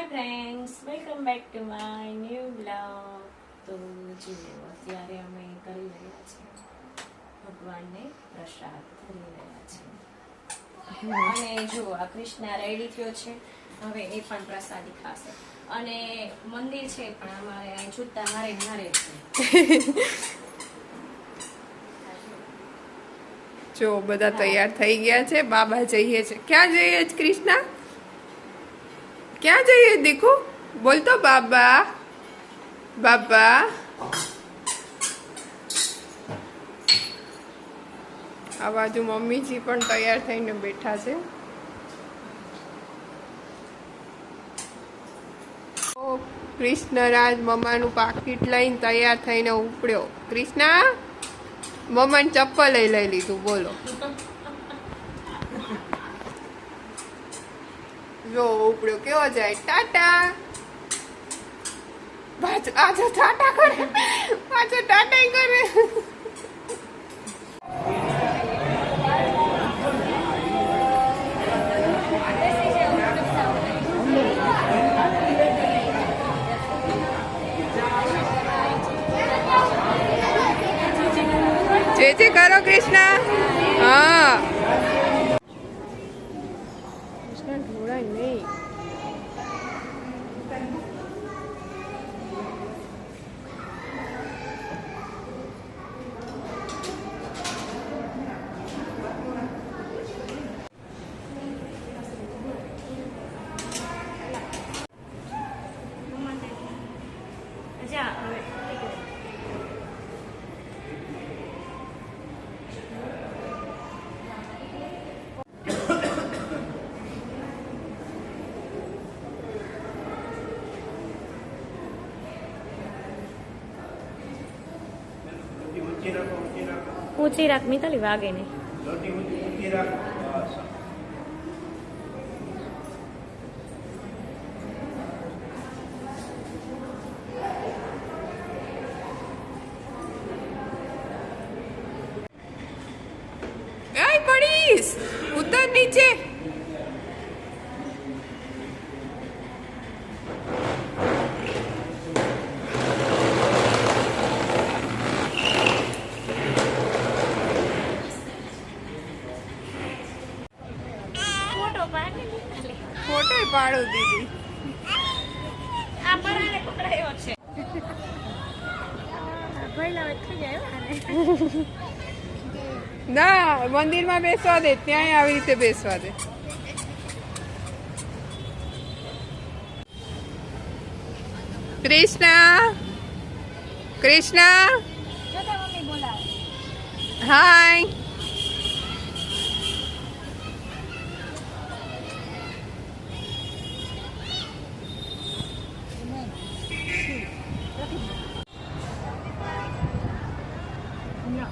Hi friends welcome back to my new blog તો જુઓ અત્યારે અમે કરી રહ્યા છીએ. ભગવાનને પ્રસાદ કરી રહ્યા છીએ. અને જુઓ આ કૃષ્ણ રેડી થયો છે. હવે એ પણ પ્રસાદી ખાશે. અને મંદિર છે, પણ અમારે અહીં છૂટતા હારે હારે છે. જો, બધા તૈયાર થઈ ગયા છે. બાબા જઈએ છે. ક્યાં જઈએ છે કૃષ્ણા? ક્યાં જઈએ? દીકુ બોલતો બાબા. બાબા. આ બાજુ મમ્મીજી પણ તૈયાર થઈને બેઠા છે. કૃષ્ણરાજ મમ્માનું પાકીટ લઈને તૈયાર થઈને ઉપડ્યો. કૃષ્ણા, મમ્માને ચપ્પલ લઈ લીધું, બોલો. જો ઉપડ્યો કેવો જાય ટાટા પાછો આજો ટાટા કરે પાછો ટાટા કરે જે જે કરો કૃષ્ણ હા કૃષ્ણ ઢોળાય નહીં જા હવે ઊંચી રાખ મિતાલી વાગે નહીં. પડીશ ઉતર નીચે. ફોટો પાડી ફોટો પાડો દીદી. આ પરાણે પકડાયો છે. ના મંદિરમાં બેસવા દે ત્યાંય આવી રીતે બેસવા દે. કૃષ્ણ કૃષ્ણ. જો તો મમ્મી બોલાવે. હાય 一样